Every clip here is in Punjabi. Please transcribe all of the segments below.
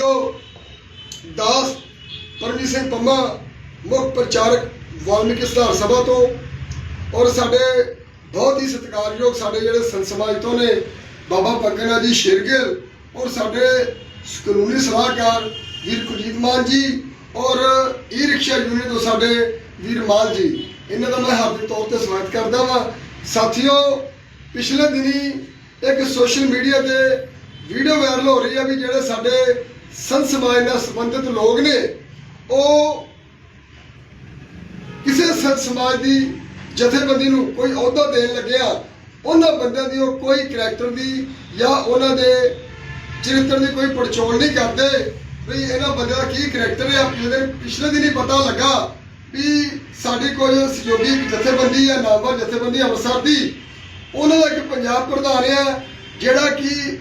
ਸਾਥੀਓ ਦਾਸ ਪਰਮਜੀਤ ਸਿੰਘ ਪੰਮਾ, ਮੁੱਖ ਪ੍ਰਚਾਰਕ ਵਾਲਮੀਕੀ ਸੁਧਾਰ ਸਭਾ ਤੋਂ ਔਰ ਸਾਡੇ ਬਹੁਤ ਹੀ ਸਤਿਕਾਰਯੋਗ ਸਾਡੇ ਜਿਹੜੇ ਸੰਤ ਸਮਾਜ ਤੋਂ ਨੇ ਬਾਬਾ ਪੱਕਨਾ ਜੀ ਸ਼ੇਰਗਿਲ ਔਰ ਸਾਡੇ ਕਾਨੂੰਨੀ ਸਲਾਹਕਾਰ ਵੀਰ ਕੁਲਜੀਤ ਮਾਨ ਜੀ ਔਰ ਈ ਰਿਕਸ਼ਾ ਯੂਨੀਅਨ ਤੋਂ ਸਾਡੇ ਵੀਰ ਮਾਲ ਜੀ। ਇਹਨਾਂ ਦਾ ਮੈਂ ਹਾਰਦਿਕ ਤੌਰ ਤੇ ਸਵਾਗਤ ਕਰਦਾ ਵਾਂ। ਸਾਥੀਓ, ਪਿਛਲੇ ਦਿਨੀ ਇੱਕ ਸੋਸ਼ਲ ਮੀਡੀਆ ਤੇ ਵੀਡੀਓ ਵਾਇਰਲ ਹੋ ਰਹੀ ਆ ਵੀ ਜਿਹੜੇ ਸਾਡੇ ਸੰਤ ਸਮਾਜ ਨਾਲ ਸੰਬੰਧਿਤ ਲੋਕ ਨੇ, ਉਹ ਕਿਸੇ ਸੰਤ ਸਮਾਜ ਦੀ ਜਥੇਬੰਦੀ ਨੂੰ ਕੋਈ ਅਹੁਦਾ ਦੇਣ ਲੱਗਿਆ, ਉਹਨਾਂ ਬੰਦਿਆਂ ਦੀ ਉਹ ਕੋਈ ਕਰੈਕਟਰ ਦੀ ਜਾਂ ਉਹਨਾਂ ਦੇ ਚਰਿੱਤਰ ਦੀ ਕੋਈ ਪੜਚੋਲ ਨਹੀਂ ਕਰਦੇ। ਵੀ ਇਹਨਾਂ ਬੰਦਿਆਂ ਦਾ ਕੀ ਕਰੈਕਟਰ ਹੈ ਜਿਹਦੇ ਪਿਛਲੇ ਦਿਨ ਹੀ ਪਤਾ ਲੱਗਾ ਵੀ ਸਾਡੀ ਕੋਈ ਸਹਿਯੋਗੀ ਜਥੇਬੰਦੀ ਹੈ, ਨਾਮਵਰ ਜਥੇਬੰਦੀ ਅੰਮ੍ਰਿਤਸਰ ਦੀ। ਉਹਨਾਂ ਦਾ ਇੱਕ ਪੰਜਾਬ ਪ੍ਰਧਾਨ ਹੈ, ਜਿਹੜਾ ਕਿ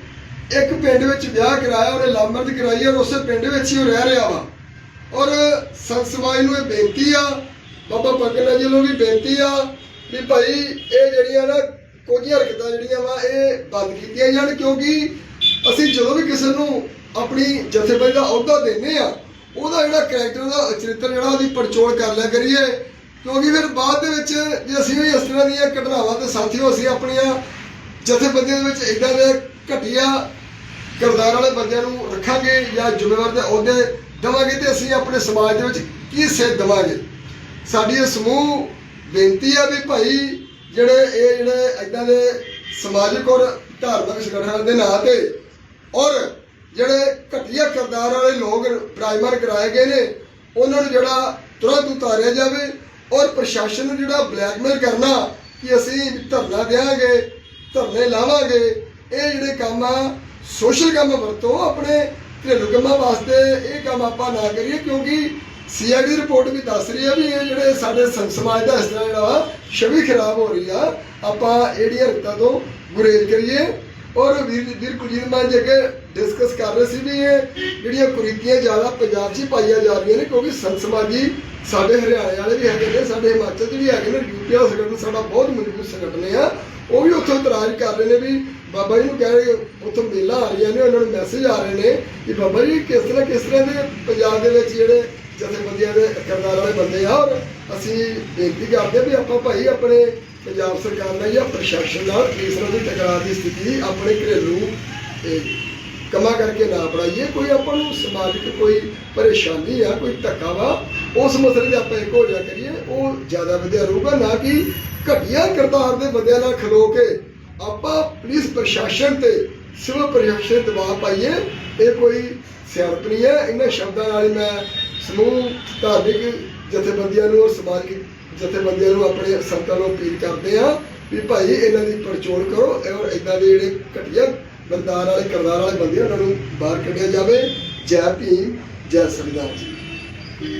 ਇੱਕ ਪਿੰਡ ਵਿੱਚ ਵਿਆਹ ਕਰਾਇਆ, ਉਹਨੇ ਲਾਮਰਦ ਕਰਾਈ ਔਰ ਉਸੇ ਪਿੰਡ ਵਿੱਚ ਹੀ ਉਹ ਰਹਿ ਰਿਹਾ ਵਾ। ਔਰ ਸੰਤ ਨੂੰ ਇਹ ਬੇਨਤੀ ਆ, ਬਾਬਾ ਪਗਨਾ ਜੀ ਨੂੰ ਵੀ ਬੇਨਤੀ ਆ ਵੀ ਭਾਈ ਇਹ ਜਿਹੜੀਆਂ ਨਾ ਕੁਝ ਹਰਕਤਾਂ ਜਿਹੜੀਆਂ ਵਾ, ਇਹ ਬੰਦ ਕੀਤੀਆਂ ਜਾਣ ਕਿਉਂਕਿ ਅਸੀਂ ਜਦੋਂ ਵੀ ਕਿਸੇ ਨੂੰ ਆਪਣੀ ਜਥੇਬੰਦੀ ਦਾ ਅਹੁਦਾ ਦਿੰਨੇ ਆ, ਉਹਦਾ ਜਿਹੜਾ ਕਰੈਕਟਰ ਦਾ ਚਰਿੱਤਰ ਜਿਹੜਾ, ਉਹਦੀ ਪੜਚੋਲ ਕਰ ਲਿਆ ਕਰੀਏ। ਕਿਉਂਕਿ ਫਿਰ ਬਾਅਦ ਦੇ ਵਿੱਚ ਜੇ ਅਸੀਂ ਵੀ ਇਸ ਤਰ੍ਹਾਂ ਦੀਆਂ ਘਟਨਾਵਾਂ ਤੇ ਸਾਥੀਓ ਅਸੀਂ ਆਪਣੀਆਂ ਜਥੇਬੰਦੀਆਂ ਦੇ ਵਿੱਚ ਇਦਾਂ ਦੇ ਘਟੀਆ ਕਿਰਦਾਰ ਵਾਲੇ ਬੰਦਿਆਂ ਨੂੰ ਰੱਖਾਂਗੇ ਜਾਂ ਜ਼ਿੰਮੇਵਾਰ ਦੇ ਅਹੁਦੇ ਦੇਵਾਂਗੇ ਤੇ ਅਸੀਂ ਆਪਣੇ ਸਮਾਜ ਦੇ ਵਿੱਚ ਕੀ ਸੇਧ ਦੇਵਾਂਗੇ? ਸਾਡੀ ਇਹ ਸਮੂਹ ਬੇਨਤੀ ਆ ਵੀ ਭਾਈ ਜਿਹੜੇ ਇਹ ਜਿਹੜੇ ਇਦਾਂ ਦੇ ਸਮਾਜਿਕ ਔਰ ਧਾਰਮਿਕ ਸੰਗਠਨਾਂ ਦੇ ਨਾਂ ਤੇ ਔਰ ਜਿਹੜੇ ਘਟੀਆ ਕਿਰਦਾਰ ਵਾਲੇ ਲੋਕ ਪ੍ਰਾਈਮਰ ਕਰਾਏ ਗਏ ਨੇ, ਉਹਨਾਂ ਨੂੰ ਜਿਹੜਾ ਤੁਰੰਤ ਉਤਾਰਿਆ ਜਾਵੇ ਔਰ ਪ੍ਰਸ਼ਾਸਨ ਨੂੰ ਜਿਹੜਾ ਬਲੈਕਮੇਲ ਕਰਨਾ ਕਿ ਅਸੀਂ ਧਰਨਾ ਦੇਵਾਂਗੇ ਧਰਨੇ ਲਾਵਾਂਗੇ, ਇਹ ਜਿਹੜੇ ਕੰਮ ਆ ਸੋਸ਼ਲ ਕੰਮ ਵਰਤੋ, ਆਪਣੇ ਘਰੇਲੂ ਕੰਮਾਂ ਵਾਸਤੇ ਇਹ ਕੰਮ ਆਪਾਂ ਨਾ ਕਰੀਏ, ਕਿਉਂਕਿ ਸੀਆਈਡੀ ਰਿਪੋਰਟ ਵੀ ਦੱਸ ਰਹੀ ਹੈ ਵੀ ਇਹ ਜਿਹੜੇ ਸਾਡੇ ਸਮਾਜ ਦਾ ਇਸ ਤਰ੍ਹਾਂ ਜਿਹੜਾ ਵਾ, ਛਵੀ ਖਰਾਬ ਹੋ ਰਹੀ ਆ, ਆਪਾਂ ਇਹਦੀਆਂ ਹਰਕਤਾਂ ਤੋਂ ਗੁਰੇਜ਼ ਕਰੀਏ। ਔਰ ਵੀਰ ਵੀਰ ਕੁਲਜੀਤ ਮਾਨ ਜੀ ਅੱਗੇ ਡਿਸਕਸ ਕਰ ਰਹੇ ਸੀ ਵੀ ਇਹ ਜਿਹੜੀਆਂ ਕੁਰੀਤੀਆਂ ਜ਼ਿਆਦਾ ਪੰਜਾਬ 'ਚ ਹੀ ਪਾਈਆਂ ਜਾ ਰਹੀਆਂ ਨੇ, ਕਿਉਂਕਿ ਸੰਸਮਾਜੀ ਸਾਡੇ ਹਰਿਆਣੇ ਵਾਲੇ ਵੀ ਹੈਗੇ ਨੇ, ਸਾਡੇ ਹਿਮਾਚਲ 'ਚ ਵੀ ਹੈਗੇ ਨੇ ਯੂਪੀ ਵਾਲਾ ਸੰਗਠਨ ਸਾਡਾ ਬਹੁਤ ਮਜ਼ਬੂਤ ਸੰਗਠਨ ਆ। ਉਹ ਵੀ ਉੱਥੋਂ ਇਤਰਾਜ਼ ਕਰ ਰਹੇ ਨੇ ਵੀ ਬਾਬਾ ਜੀ ਨੂੰ ਕਹਿ ਰਹੇ ਉੱਥੋਂ ਮੇਲਾ ਆ ਰਹੀਆਂ ਨੇ, ਉਹਨਾਂ ਨੂੰ ਮੈਸੇਜ ਆ ਰਹੇ ਨੇ ਕਿ ਬਾਬਾ ਜੀ ਕਿਸ ਤਰ੍ਹਾਂ ਕਿਸ ਤਰ੍ਹਾਂ ਦੇ ਪੰਜਾਬ ਦੇ ਵਿੱਚ ਜਿਹੜੇ ਜਥੇਬੰਦੀਆਂ ਦੇ ਕਿਰਦਾਰ ਵਾਲੇ ਬੰਦੇ ਆ, ਔਰ ਅਸੀਂ ਬੇਨਤੀ ਕਰਦੇ ਹਾਂ ਵੀ ਆਪਾਂ ਭਾਈ ਆਪਣੇ ਪੰਜਾਬ ਸਰਕਾਰ ਨਾਲ ਜਾਂ ਪ੍ਰਸ਼ਾਸਨ ਨਾਲ ਇਸ ਤਰ੍ਹਾਂ ਦੀ ਤਕਰਾਰ ਦੀ ਸਥਿਤੀ ਆਪਣੇ ਘਰੇਲੂ ਇਹ, ਕੰਮਾਂ ਕਰਕੇ ਨਾ ਬਣਾਈਏ। ਕੋਈ ਆਪਾਂ ਨੂੰ ਸਮਾਜਿਕ ਕੋਈ ਪਰੇਸ਼ਾਨੀ ਆ ਕੋਈ ਧੱਕਾ ਵਾ ਉਸ ਮਸਲੇ 'ਤੇ ਆਪਾਂ ਇੱਕ ਹੋ ਜਾ ਕਰੀਏ ਉਹ ਜ਼ਿਆਦਾ ਵਧੀਆ ਰਹੂਗਾ। ਨਾ ਕਿ ਘਟੀਆ ਕਿਰਦਾਰ ਦੇ ਬੰਦਿਆਂ ਨਾਲ ਖਲੋ ਕੇ ਆਪਾਂ ਪੁਲਿਸ ਪ੍ਰਸ਼ਾਸਨ ਤੇ ਸਿਵਲ ਪ੍ਰਸ਼ਾਸਨ ਦਬਾਅ ਪਾਈਏ ਇਹ ਕੋਈ ਸਿਆਣਪ ਨਹੀਂ ਹੈ। ਇਹਨਾਂ ਸ਼ਬਦਾਂ ਨਾਲ ਹੀ ਮੈਂ ਸਮੂਹ ਧਾਰਮਿਕ ਜਥੇਬੰਦੀਆਂ ਨੂੰ ਔਰ ਸਮਾਜਿਕ ਜਥੇਬੰਦੀਆਂ ਨੂੰ ਆਪਣੇ ਸੰਤਾਂ ਨੂੰ ਅਪੀਲ ਕਰਦੇ ਆ ਵੀ ਭਾਈ ਇਹਨਾਂ ਦੀ ਪੜਚੋਲ ਕਰੋ ਔਰ ਇਦਾਂ ਦੇ ਜਿਹੜੇ ਘਟੀਆ ਬੰਦਾਰ ਵਾਲੇ ਕਿਰਦਾਰ ਵਾਲੇ ਬੰਦੇ ਉਹਨਾਂ ਨੂੰ ਬਾਹਰ ਕੱਢਿਆ ਜਾਵੇ। ਜੈ ਭੀਮ, ਜੈ ਸੰਵਿਧਾਨ ਜੀ।